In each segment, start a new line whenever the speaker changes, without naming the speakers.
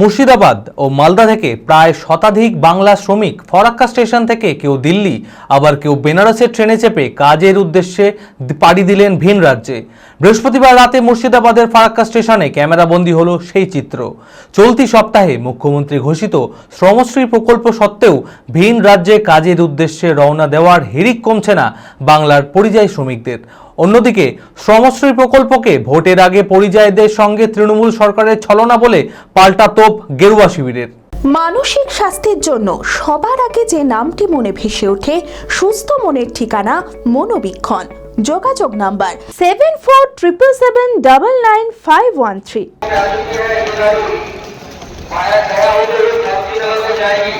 মুর্শিদাবাদ ও মালদা থেকে প্রায় শতাধিক বাংলা শ্রমিক ফরাক্কা স্টেশন থেকে কেউ দিল্লি, আবার কেউ বেনারসের ট্রেনে চেপে কাজের উদ্দেশ্যে পাড়ি দিলেন ভিন রাজ্যে। বৃহস্পতিবার রাতে মুর্শিদাবাদের ফারাক্কা স্টেশনে ক্যামেরাবন্দি হলো সেই চিত্র। চলতি সপ্তাহে মুখ্যমন্ত্রী ঘোষিত শ্রমশ্রী প্রকল্প সত্ত্বেও ভিন রাজ্যে কাজের উদ্দেশ্যে রওনা দেওয়ার হিড়িক কমছে না বাংলার পরিযায়ী শ্রমিকদের। অন্যদিকে শ্রমশ্রী প্রকল্পকে ভোটের আগে পরিযায়ীদের সঙ্গে তৃণমূল সরকারের ছলনা বলে পাল্টা তোপ গেরুয়া শিবিরের।
মানসিক স্বাস্থ্যের জন্য সবার আগে যে নামটি মনে ভেসে ওঠে, সুস্থ মনের ঠিকানা মনোবীক্ষণ। যোগাযোগ number seven four triple seven double nine five one three
माया गया हो तो ये धरती नगर को जाएगी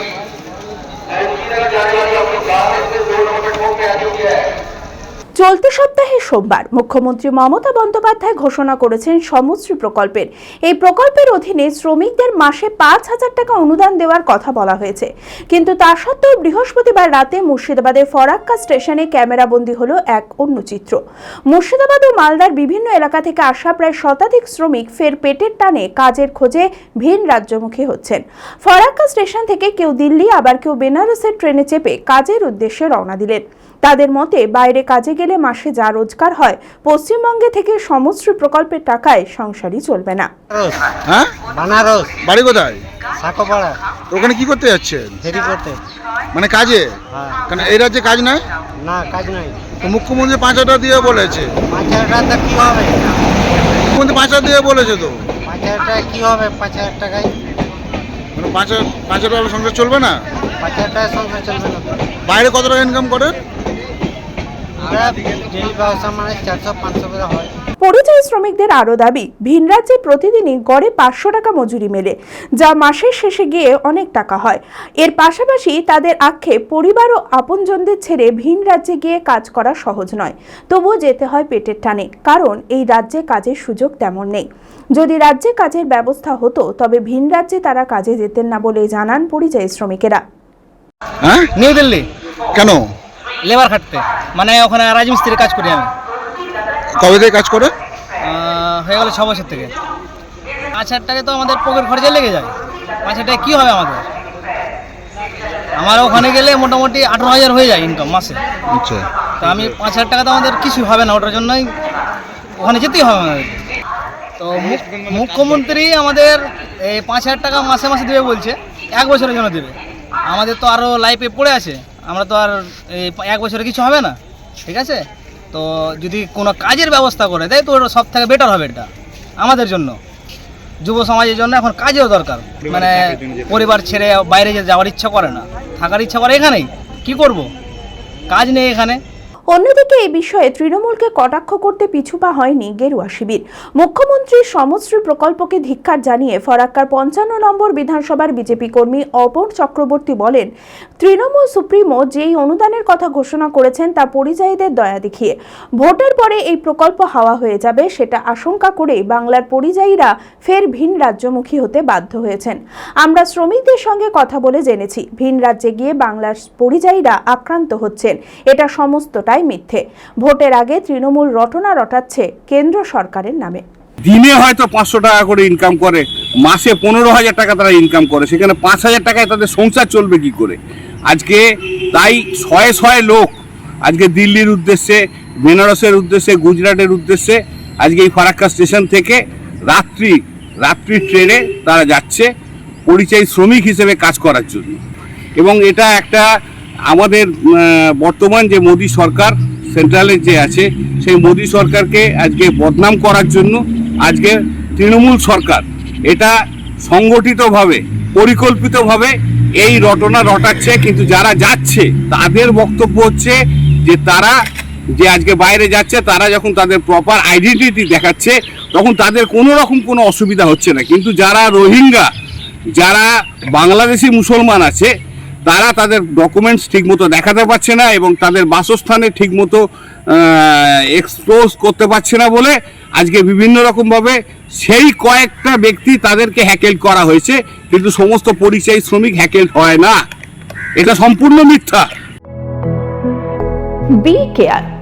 धरती नगर जाने वाली अपनी गांव से दो नंबर छोड़ के आ चुकी है
চলতি সপ্তাহে সোমবার মুখ্যমন্ত্রী মমতা বন্দ্যোপাধ্যায় ঘোষণা করেছেন সমশ্রী প্রকল্পের। এই প্রকল্পের অধীনে শ্রমিকদের মাসে পাঁচ হাজার টাকা অনুদান দেওয়ার কথা বলা হয়েছে। কিন্তু তা সত্ত্বেও বৃহস্পতিবার রাতে মুর্শিদাবাদের ফরাক্কা স্টেশনে ক্যামেরাবন্দি হলো এক অন্য চিত্র। মুর্শিদাবাদ ও মালদার বিভিন্ন এলাকা থেকে আসা প্রায় শতাধিক শ্রমিক ফের পেটের টানে কাজের খোঁজে ভিন রাজ্যমুখী হচ্ছেন। ফরাক্কা স্টেশন থেকে কেউ দিল্লি, আবার কেউ বেনারসের ট্রেনে চেপে কাজের উদ্দেশ্যে রওনা দিলেন। তাদের মতে বাইরে কাজে গেলে মাসে যা রোজগার হয় পশ্চিমবঙ্গে থেকে সমশ্রী প্রকল্পের টাকায় সংসারই চলবে না।
হ্যাঁ?
বানারস।
বাড়ি কোথায়?
সাকোপাড়া।
তো ওখানে কি করতে যাচ্ছেন?
ফেরি করতে।
মানে কাজে?
হ্যাঁ।
কারণ এই রাজ্যে কাজ নাই?
না কাজ নাই।
তো মুখ্যমন্ত্রী পাঁচ হাজার দিয়ে বলেছে।
পাঁচ হাজার টাকা কি হবে?
মুখ্যমন্ত্রী পাঁচ হাজার দিয়ে বলেছে তো।
পাঁচ হাজার টাকা কি হবে? পাঁচ হাজার টাকায়?
মানে পাঁচ হাজার পাঁচ হাজার টাকা সংসার চলবে না?
পাঁচ হাজার টাকা সংসার চলবে না।
বাইরে কত টাকা ইনকাম করেন
আমরা ডেলি ব্যবসা মানে চারশো পাঁচশো করে হয়
পরিযায়ী শ্রমিকদের আরও দাবি ভিন রাজ্যে প্রতিদিনই গড়ে পাঁচশো টাকা মজুরি মেলে যা মাসের শেষে গিয়ে অনেক টাকা হয়। এর পাশাপাশি তাদের আক্ষেপ পরিবার ও আপনজনদের ছেড়ে ভিন রাজ্যে গিয়ে কাজ করা সহজ নয়। তবুও যেতে হয় পেটের টানে কারণ এই রাজ্যে কাজের সুযোগ তেমন নেই। যদি রাজ্যে কাজের ব্যবস্থা হতো তবে ভিন রাজ্যে তারা কাজে যেতেন না বলে জানান পরিযায়ী শ্রমিকেরা।
হ্যাঁ?
নিউ দিল্লি।
কেন?
লেবার খাটতে। মানে ওখানে রাজমিস্ত্রির কাজ করি আমি।
কবে থেকে কাজ করে?
হয়ে গেল ছ বছর থেকে। পাঁচ হাজার টাকা তো আমাদের পকেট খরচে লেগে যায়। পাঁচ হাজার টাকা কী হবে আমাদের? আমার ওখানে গেলে মোটামুটি আঠারো হাজার হয়ে যায় ইনকাম মাসে।
আচ্ছা।
তো আমি পাঁচ হাজার টাকা তো আমাদের কিছু হবে না ওটার জন্যই ওখানে যেতেই হবে আমাদের। তো মুখ- মুখ্যমন্ত্রী আমাদের এই পাঁচ হাজার টাকা মাসে মাসে দেবে বলছে। এক বছরের জন্য দেবে। আমাদের তো আরও লাইফে পড়ে আছে। আমরা তো আর এই এক বছরে কিছু হবে না ঠিক আছে? তো যদি কোনো কাজের ব্যবস্থা করে দেয় তো ওটা সব থেকে বেটার হবে এটা আমাদের জন্য। যুব সমাজের জন্য এখন কাজেও দরকার। মানে পরিবার ছেড়ে বাইরে যাওয়ার ইচ্ছা করে না থাকার ইচ্ছা করে এখানেই কি করব? কাজ নেই এখানে
অন্যদিকে এই বিষয়ে তৃণমূলকে কটাক্ষ করতে পিছুপা হয়নি গেরুয়া শিবির। মুখ্যমন্ত্রীর সমশ্রী প্রকল্পকে ধিক্ষার জানিয়ে ফরাক্কার পঞ্চান্ন নম্বর বিধানসভার বিজেপি কর্মী অপর চক্রবর্তী বলেন, তৃণমূল সুপ্রিমো যেই অনুদানের কথা ঘোষণা করেছেন তা পরিযায়ীদের দয়া দেখিয়ে। ভোটের পরে এই প্রকল্প হাওয়া হয়ে যাবে সেটা আশঙ্কা করেই বাংলার পরিযায়ীরা ফের ভিন রাজ্যমুখী হতে বাধ্য হয়েছেন। আমরা শ্রমিকদের সঙ্গে কথা বলে জেনেছি, ভিন রাজ্যে গিয়ে বাংলার পরিযায়ীরা আক্রান্ত হচ্ছেন। এটা সমস্তটাই মিথ্যে। ভোটের আগে তৃণমূল রটনা রটাচ্ছে কেন্দ্র সরকারের নামে।
দিনে হয়তো পাঁচশো টাকা করে ইনকাম করে, মাসে পনেরো হাজার টাকা তারা ইনকাম করে, সেখানে পাঁচ হাজার টাকায় তাদের সংসার চলবে কি করে? আজকে তাই শয়ে শয়ে লোক, আজকে দিল্লির উদ্দেশ্যে, বেনারসের উদ্দেশ্যে, গুজরাটের উদ্দেশ্যে, আজকে এই ফারাক্কা স্টেশন থেকে রাত্রি রাত্রি ট্রেনে তারা যাচ্ছে পরিচয় শ্রমিক হিসেবে কাজ করার জন্য। এবং এটা একটা আমাদের বর্তমান যে মোদী সরকার সেন্ট্রালের যে আছে, সেই মোদী সরকারকে আজকে বদনাম করার জন্য আজকে তৃণমূল সরকার এটা সংগঠিতভাবে, পরিকল্পিতভাবে এই রটনা রটাচ্ছে। কিন্তু যারা যাচ্ছে, তাদের বক্তব্য হচ্ছে যে তারা যে আজকে বাইরে যাচ্ছে, তারা যখন তাদের প্রপার আইডেন্টিটি দেখাচ্ছে, তখন তাদের কোনো রকম কোনো অসুবিধা হচ্ছে না। কিন্তু যারা রোহিঙ্গা, যারা বাংলাদেশি মুসলমান আছে তারা তাদের ডকুমেন্টস ঠিকমতো দেখাতে পারছে না এবং তাদের বাসস্থানে ঠিকমতো এক্সপোজ করতে পারছে না বলে আজকে বিভিন্ন রকমভাবে সেই কয়েকটা ব্যক্তি তাদেরকে হ্যাকেল করা হয়েছে, কিন্তু সমস্ত পরিচয় শ্রমিক হ্যাকেল হয় না। এটা সম্পূর্ণ মিথ্যা।
B care